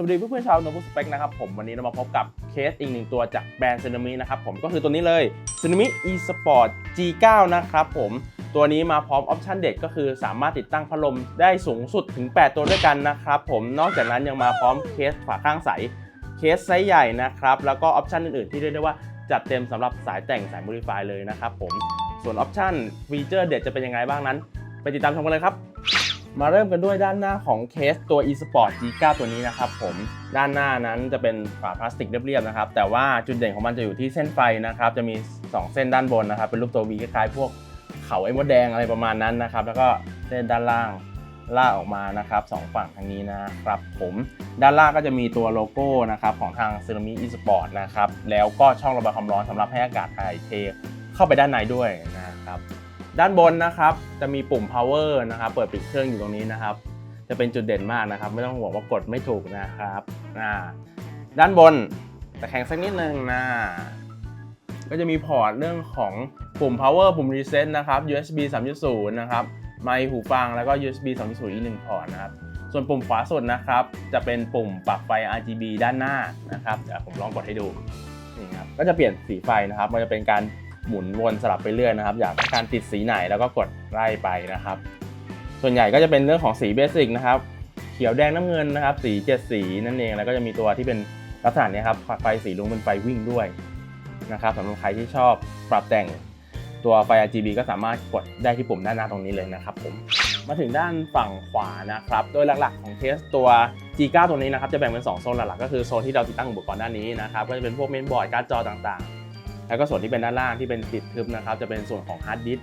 สวัสดีเพื่อนๆชาวโนบุสเปกนะครับผมวันนี้เรามาพบกับเคสอีกหนึ่งตัวจากแบรนด์ Tsunami นะครับผมก็คือตัวนี้เลย Tsunami eSport G9 นะครับผมตัวนี้มาพร้อมออปชันเด็ดก็คือสามารถติดตั้งพัดลมได้สูงสุดถึง 8 ตัวด้วยกันนะครับผมนอกจากนั้นยังมาพร้อมเคสฝาข้างใสเคสไซส์ใหญ่นะครับแล้วก็ออปชันอื่นๆที่เรียกได้ว่าจัดเต็มสำหรับสายแต่งสาย Modify เลยนะครับผมส่วนออปชันฟีเจอร์เด็ดจะเป็นยังไงบ้างนั้น ไปติดตามชมกันเลยครับ มาเริ่มกันด้วยด้านหน้าของเคสตัว eSport G9 ตัวนี้นะครับผมด้านหน้านั้นจะเป็นฝาพลาสติกเรียบๆนะครับแต่ว่าจุดเด่นของมันจะอยู่ที่เส้นไฟนะครับจะมี 2 เส้นด้านบนนะครับเป็นรูปตัว V คล้ายๆพวกเขาไอ้มดแดงอะไรประมาณนั้นนะครับแล้วก็เส้นด้านล่างล่าออกมานะครับสองฝั่งทางนี้นะครับผมด้านล่างก็จะมีตัวโลโก้นะครับของทาง c e r a m i eSport นะครับแล้วก็ช่องระบายความร้อนสำหรับให้อากาศถ่ายเทเข้าไปด้านในด้วยนะครับ ด้านบนนะครับ จะมีปุ่ม power นะครับ เปิดปิดเครื่องอยู่ตรงนี้นะครับ จะเป็นจุดเด่นมากนะครับ ไม่ต้องห่วงว่ากดไม่ถูกนะครับด้านบนแตะแคงสักนิดนึงนะ ก็จะมีพอร์ตเรื่องของปุ่ม power ปุ่ม reset นะครับ USB 3.0 นะครับ ไมค์หูฟังแล้วก็ USB 2.0 อีกหนึ่งพอร์ตนะครับ ส่วนปุ่มขวาสุดนะครับ จะเป็นปุ่มปรับไฟ RGB ด้านหน้านะครับเดี๋ยวผมลองกดให้ดูนี่ครับ ก็จะเปลี่ยนสีไฟนะครับ มันจะเป็นการ หมุนวนสลับไปเรื่อยนะครับ อยากต้องการติดสีไหนแล้วก็กดไล่ไปนะครับ ส่วนใหญ่ก็จะเป็นเรื่องของสีเบสิกนะครับเขียวแดงน้ำเงินนะครับ สีเจ็ดสีนั่นเองแล้วก็จะมีตัวที่เป็นลักษณะเนี้ครับไฟสีลุงเป็นไฟวิ่งด้วยนะครับสำหรับใครที่ชอบปรับแต่งตัวไฟ RGB ก็สามารถกดได้ที่ปุ่มด้านหน้าตรงนี้เลยนะครับผมมาถึงด้านฝั่งขวานะครับ โดยหลักๆของเทสตัว G9 ตัวนี้นะครับ จะแบ่งเป็น 2 โซนหลักๆ ก็คือโซนที่เราติดตั้งอุปกรณ์ด้านนี้นะครับ ก็จะเป็นพวกเมนบอร์ดการ์ดจอต่างๆ แล้วก็ส่วนที่เป็นด้านล่างที่เป็นติดทึบนะครับจะเป็นส่วนของฮาร์ดดิส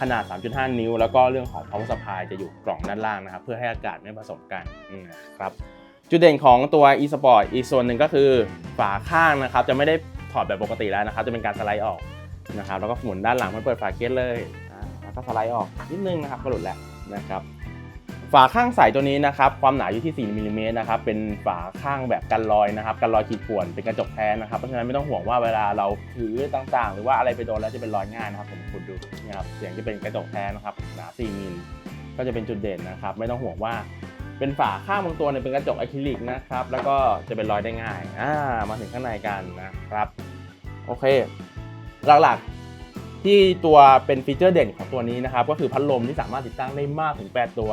ขนาด 3.5 นิ้ว แล้วก็เรื่องของ power supply จะอยู่กล่องด้านล่างนะครับ เพื่อให้อากาศไม่ผสมกันนะครับจุดเด่นของตัว eSport อีกส่วนหนึ่งก็คือฝาข้างนะครับ จะไม่ได้ถอดแบบปกติแล้วนะครับ จะเป็นการสไลด์ออกนะครับแล้วก็หมุนด้านหลังเพื่อเปิดฝาเกสเลยแล้วก็สไลด์ออกนิดนึงนะครับก็หลุดแล้วนะครับ ฝาข้างใสตัวนี้นะครับความหนาอยู่ที่ 4มิลลิเมตรนะครับเป็นฝาข้างแบบกันรอยนะครับกันรอยขีดข่วนเป็นกระจกแท้นะครับเพราะฉะนั้นไม่ต้องห่วงว่าเวลาเราถือต่างๆ หรือว่าอะไรไปโดนแล้วจะเป็นรอยง่ายนะครับผมคุณดูนี่ครับเสียงที่เป็นกระจกแท้นะครับหนา 4มิลก็จะเป็นจุดเด่นนะครับ ไม่ต้องห่วงว่าเป็นฝาข้างบางตัวเนี่ยเป็นกระจกอะคริลิกนะครับแล้วก็จะเป็นรอยได้ง่ายอ่ามาถึงข้างในกันนะครับ โอเค หลักๆที่ตัวเป็นฟีเจอร์เด่นของตัวนี้นะครับก็คือพัดลมที่สามารถติดตั้งได้มากถึง 8 ตัว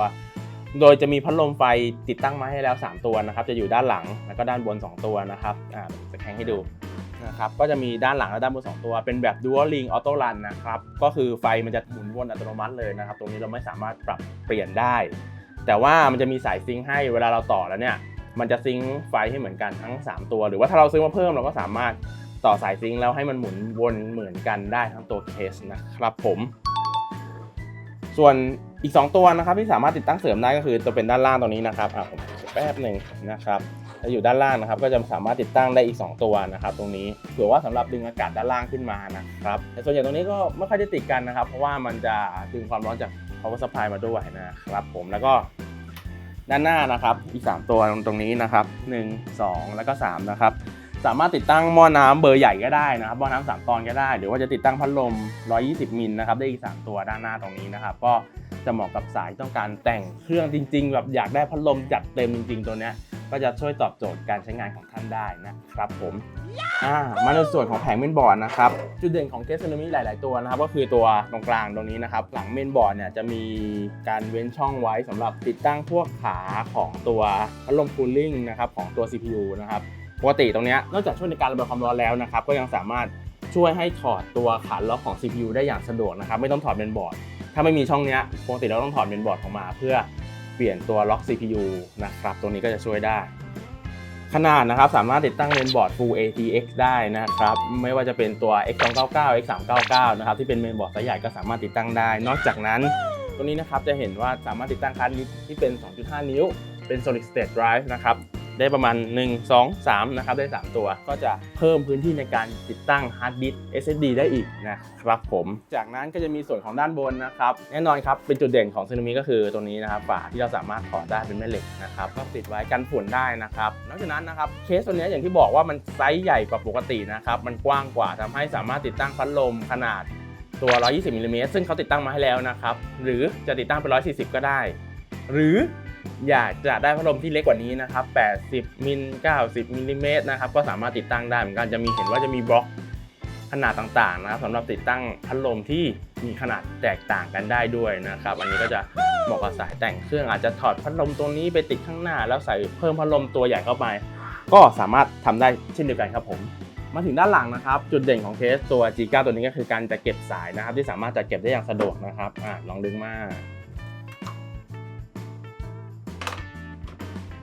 โดยจะมีพัดลมไฟติดตั้งมาให้แล้ว 3 ตัวนะครับ จะอยู่ด้านหลังแล้วก็ด้านบน 2 ตัวนะครับอ่าจะแข่งให้ดูนะครับก็จะมีด้านหลังและด้านบน 2 ตัว เป็นแบบ Dual Ring Auto Run นะครับ ก็คือไฟมันจะหมุนวนอัตโนมัติเลยนะครับ ตรงนี้เราไม่สามารถปรับเปลี่ยนได้ แต่ว่ามันจะมีสายซิงค์ให้เวลาเราต่อแล้วเนี่ย มันจะซิงค์ไฟให้เหมือนกันทั้ง 3 ตัว หรือว่าถ้าเราซื้อมาเพิ่มเราก็สามารถต่อสายซิงค์แล้วให้มันหมุนวนเหมือนกันได้ทั้งตัวเคสนะครับผม ส่วน อีก 2 ตัวนะครับที่สามารถติดตั้งเสริมได้ก็คือตัวเป็นด้านล่างตรงนี้นะครับอะผมแป๊บหนึ่งนะครับจะอยู่ด้านล่างนะครับ ก็จะสามารถติดตั้งได้อีก 2 ตัวนะครับ ตรงนี้เผื่อว่าสำหรับดึงอากาศด้านล่างขึ้นมานะครับแต่ส่วนใหญ่ตรงนี้ก็ไม่ค่อยได้ติดกันนะครับ เพราะว่ามันจะดึงความร้อนจาก power supply มาด้วยนะครับ ผมแล้วก็ด้านหน้านะครับอีก 3 ตัวตรงนี้นะครับ 1 2 แล้วก็ 3 นะครับ สามารถติดตั้งหม้อน้ำเบอร์ใหญ่ก็ได้นะครับหม้อน้ำสามตอนก็ได้หรือว่าจะติดตั้งพัดลม 120 มิลนะครับได้อีก 3 ตัวด้านหน้าตรงนี้นะครับ ก็จะเหมาะกับสายที่ต้องการแต่งเครื่องจริง ๆ แบบอยากได้พัดลมจัดเต็มจริง ๆ ตัวเนี้ยก็จะช่วยตอบโจทย์การใช้งานของท่านได้นะครับผมอ่ามาในส่วนของแผงเมนบอร์ดนะครับ จุดเด่นของเกสโนมิหลาย ๆ ตัวนะครับ ก็คือตัวตรงกลางตรงนี้นะครับ หลังเมนบอร์ดเนี่ยจะมีการเว้นช่องไว้สำหรับติดตั้งพวกขาของตัวพัดลมคูลลิ่งนะครับของตัว CPU นะครับ ปกติตรงนี้นอกจากช่วยในการระบายความร้อนแล้วนะครับก็ยังสามารถช่วยให้ถอดตัวขาล็อกของ CPU ได้อย่างสะดวกนะครับไม่ต้องถอดเมนบอร์ด ถ้าไม่มีช่องนี้ปกติเราต้องถอดเมนบอร์ดออกมา เพื่อเปลี่ยนตัวล็อก CPU นะครับ ตรงนี้ก็จะช่วยได้ ขนาดนะครับสามารถติดตั้งเมนบอร์ด Full ATX ได้นะครับ ไม่ว่าจะเป็นตัว X299 X399 นะครับที่เป็นเมนบอร์ดไซส์ใหญ่ก็สามารถติดตั้งได้ นอกจากนั้นตัวนี้นะครับจะเห็นว่าสามารถติดตั้งคาร์ดดิสที่เป็น 2.5 นิ้ว เป็น solid state drive นะครับ ได้ประมาณ 1 2 3 นะครับ ได้ 3 ตัว ก็จะเพิ่มพื้นที่ในการติดตั้งฮาร์ดดิสก์ SSD ได้อีกนะครับผม จากนั้นก็จะมีส่วนของด้านบนนะครับ แน่นอนครับ เป็นจุดเด่นของซึนามิก็คือตัวนี้นะครับฝาที่เราสามารถถอดได้เป็นแม่เหล็กนะครับ ก็ติดไว้กันฝุ่นได้นะครับ นอกจากนั้นนะครับ เคสตัวนี้อย่างที่บอกว่ามันไซส์ใหญ่กว่าปกตินะครับ มันกว้างกว่าทำให้สามารถติดตั้งพัดลมขนาดตัว 120มิลลิเมตรซึ่งเขาติดตั้งมาให้แล้วนะครับ หรือจะติดตั้งเป็น 140 ก็ได้ หรือ อยากจะได้พัดลมที่เล็กกว่านี้นะครับ 80มิล90มิลลิเมตรนะครับ ก็สามารถติดตั้งได้เหมือนกันจะมีเห็นว่าจะมีบล็อกขนาดต่างๆนะครับสำหรับติดตั้งพัดลมที่มีขนาดแตกต่างกันได้ด้วยนะครับ อันนี้ก็จะเหมาะกับสายแต่งเครื่องอาจจะถอดพัดลมตรงนี้ไปติดข้างหน้า แล้วใส่เพิ่มพัดลมตัวใหญ่เข้าไป ก็สามารถทำได้เช่นเดียวกันครับผม มาถึงด้านหลังนะครับ จุดเด่นของเคสตัว G9 ตัวนี้ก็คือการจะเก็บสายนะครับ ที่สามารถจะเก็บได้อย่างสะดวกนะครับอะลองดึงมา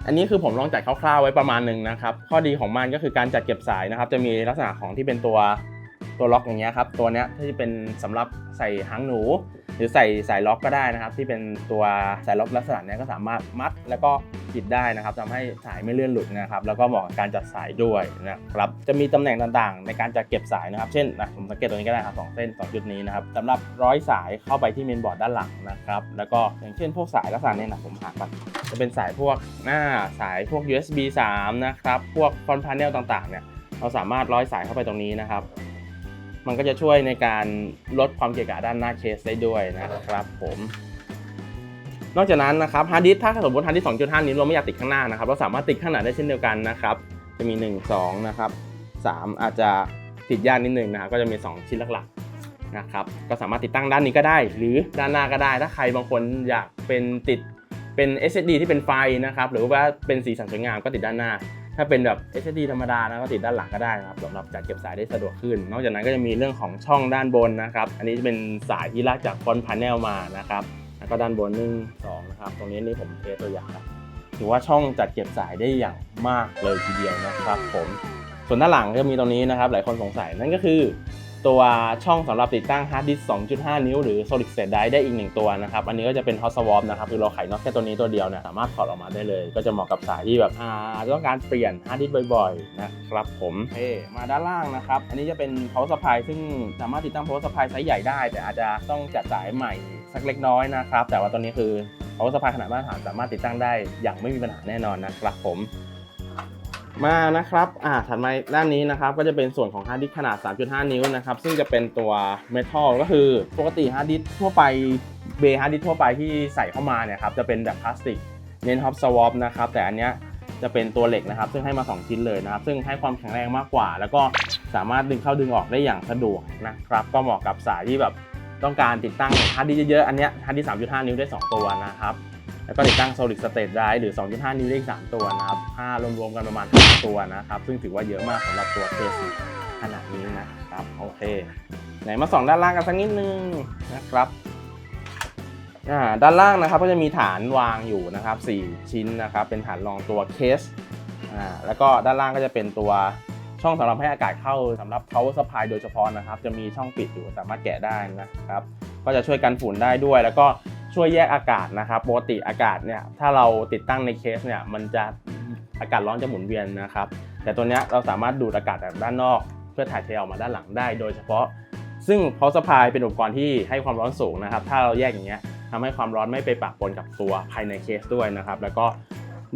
อันนี้คือผมลองจัดคร่าวๆไว้ประมาณหนึ่งนะครับ ข้อดีของมันก็คือการจัดเก็บสายนะครับ จะมีลักษณะของที่เป็นตัวตัวล็อกอย่างเงี้ยครับ ตัวเนี้ยที่เป็นสำหรับใส่หางหนู หรือใส่สายล็อกก็ได้นะครับ ที่เป็นตัวสายล็อกลักษณะนี้ก็สามารถมัดแล้วก็ปิดได้นะครับทำให้สายไม่เลื่อนหลุดนะครับแล้วก็เหมาะกับการจัดสายด้วยนะครับจะมีตำแหน่งต่างๆ ในการจัดเก็บสายนะครับ เช่นนะผมสังเกตตรงนี้ก็ได้ครับสองเส้นสองจุดนี้นะครับสำหรับร้อยสายเข้าไปที่เมนบอร์ดด้านหลังนะครับแล้วก็อย่างเช่นพวกสายลักษณะนี้นะผมหาก่อนจะเป็นสายพวกหน้าสายพวก USB 3 นะครับพวกฟอนต์พาเนลต่างๆเนี่ยเราสามารถร้อยสายเข้าไปตรงนี้นะครับ มันก็จะช่วยในการลดความเกะกะด้านหน้าเคสได้ด้วยนะครับผมนอกจากนั้นนะครับฮาร์ดดิสถ้าสมมติฮาร์ดดิส2.5 นิ้วเราไม่อยากติดข้างหน้านะครับเราสามารถติดข้างหน้าได้เช่นเดียวกันนะครับจะมี 1 2นะครับ3อาจจะติดยากนิดนึงนะครับก็จะมี 2 ชิ้นหลักๆนะครับก็สามารถติดตั้งด้านนี้ก็ได้ หรือด้านหน้าก็ได้ ถ้าใครบางคนอยากเป็นติดเป็น SSD ที่เป็นไฟนะครับหรือว่าเป็นสีสันสวยงามก็ติดด้านหน้า ถ้าเป็นแบบ SSD ธรรมดานะก็ติดด้านหลังก็ได้นะครับสำหรับจัดเก็บสายได้สะดวกขึ้น นอกจากนั้นก็จะมีเรื่องของช่องด้านบนนะครับ อันนี้จะเป็นสายที่ลากจากฟอนต์พาเนลมานะครับแล้วก็ด้านบนหนึ่งสองนะครับ ตรงนี้นี่ผมเทสตัวอย่างครับถือว่าช่องจัดเก็บสายได้อย่างมากเลยทีเดียวนะครับ ผมส่วนด้านหลังก็มีตรงนี้นะครับ หลายคนสงสัยนั่นก็คือ ตัวช่องสำหรับติดตั้งฮาร์ดดิสก์2.5 นิ้วหรือ solid state drive ได้อีกหนึ่งตัวนะครับ อันนี้ก็จะเป็น hot swap นะครับ คือเราไขน็อตแค่ตัวนี้ตัวเดียวเนี่ยสามารถถอดออกมาได้เลย ก็จะเหมาะกับสายที่แบบอ่าต้องการเปลี่ยนฮาร์ดดิสก์บ่อยๆ นะครับผมเฮ้มาด้านล่างนะครับ อันนี้จะเป็น power supply ซึ่งสามารถติดตั้ง power supply ไซส์ใหญ่ได้ แต่อาจจะต้องจัดสายใหม่สักเล็กน้อยนะครับแต่ว่าตอนนี้คือ power supply ขนาดมาตรฐานสามารถติดตั้งได้อย่างไม่มีปัญหาแน่นอนนะครับผม มานะครับ อ่าถัดมาด้านนี้นะครับ ก็จะเป็นส่วนของฮาร์ดดิสขนาด 3.5 นิ้วนะครับ ซึ่งจะเป็นตัวเมทัลก็คือปกติฮาร์ดดิสทั่วไปเบฮาร์ดดิสทั่วไปที่ใส่เข้ามาเนี่ยครับ จะเป็นแบบพลาสติก เน้นฮอปสวอปนะครับ แต่อันเนี้ยจะเป็นตัวเหล็กนะครับ ซึ่งให้มา 2 ชิ้นเลยนะครับ ซึ่งให้ความแข็งแรงมากกว่า แล้วก็สามารถดึงเข้าดึงออกได้อย่างสะดวกนะครับ ก็เหมาะกับสายที่แบบต้องการติดตั้งฮาร์ดดิสเยอะๆ อันเนี้ยฮาร์ดดิส3.5 นิ้วได้ 2 ตัวนะครับ แล้วก็ติดตั้ง solid state drive หรือ 2.5 นิ้วได้อีก3ตัวนะครับ5รวมๆกันประมาณ5ตัวนะครับ ซึ่งถือว่าเยอะมากสำหรับตัวเคสขนาดนี้นะครับโอเค ไหนมาส่องด้านล่างกันสักนิดนึงนะครับอ่าด้านล่างนะครับก็จะมีฐานวางอยู่นะครับ 4 ชิ้นนะครับเป็นฐานรองตัวเคสอ่าแล้วก็ด้านล่างก็จะเป็นตัวช่องสำหรับให้อากาศเข้าสำหรับ power supply โดยเฉพาะนะครับ จะมีช่องปิดอยู่สามารถแกะได้นะครับ ก็จะช่วยกันฝุ่นได้ด้วย แล้วก็ ช่วยแยกอากาศนะครับปกติอากาศเนี่ยถ้าเราติดตั้งในเคสเนี่ยมันจะอากาศร้อนจะหมุนเวียนนะครับ แต่ตัวนี้เราสามารถดูดอากาศจากด้านนอก เพื่อถ่ายเทออกมาด้านหลังได้ โดยเฉพาะ ซึ่ง power supply เป็นอุปกรณ์ที่ให้ความร้อนสูงนะครับ ถ้าเราแยกอย่างเงี้ยทำให้ความร้อนไม่ไปปะปนกับตัวภายในเคสด้วยนะครับ แล้วก็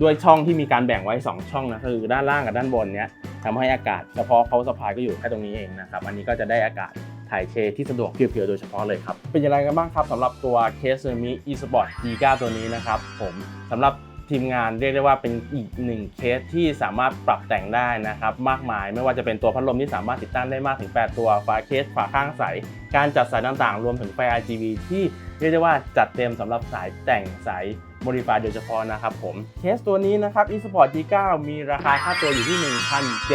ด้วยช่องที่มีการแบ่งไว้ 2 ช่องนะคือด้านล่างกับด้านบนเนี้ยทำให้อากาศเฉพาะ power supply ก็อยู่แค่ตรงนี้เองนะครับ อันนี้ก็จะได้อากาศ ถ่ายเทที่สะดวกเพียวๆโดยเฉพาะเลยครับ เป็นอย่างไรกันบ้างครับสำหรับตัวเคสเซมิ eSport G9 ตัวนี้นะครับผมสำหรับทีมงานเรียกได้ว่าเป็นอีกหนึ่งเคสที่สามารถปรับแต่งได้นะครับ มากมายไม่ว่าจะเป็นตัวพัดลมที่สามารถติดตั้งได้มากถึง 8 ตัวฝาเคสฝาข้างใส การจัดสายต่างๆ รวมถึงไฟ RGB ที่เรียกได้ว่าจัดเต็มสำหรับสายแต่งสาย modify โดยเฉพาะนะครับผมเคสตัวนี้นะครับ eSport G9 มีราคาค่าตัวอยู่ที่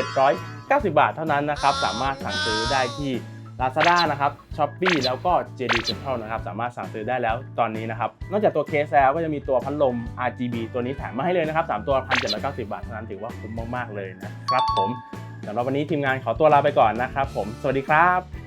1,790 บาทเท่านั้นนะครับ สามารถสั่งซื้อได้ที่ Lazada นะครับ Shopee แล้วก็ JD Central นะครับสามารถสั่งซื้อได้แล้วตอนนี้นะครับ นอกจากตัวเคสแล้วก็จะมีตัวพัดลม RGB ตัวนี้แถมมาให้เลยนะครับ3ตัว 1,790 บาทเท่านั้นถือว่าคุ้มมากๆเลยนะครับผมสำหรับวันนี้ทีมงานขอตัวลาไปก่อนนะครับผม สวัสดีครับ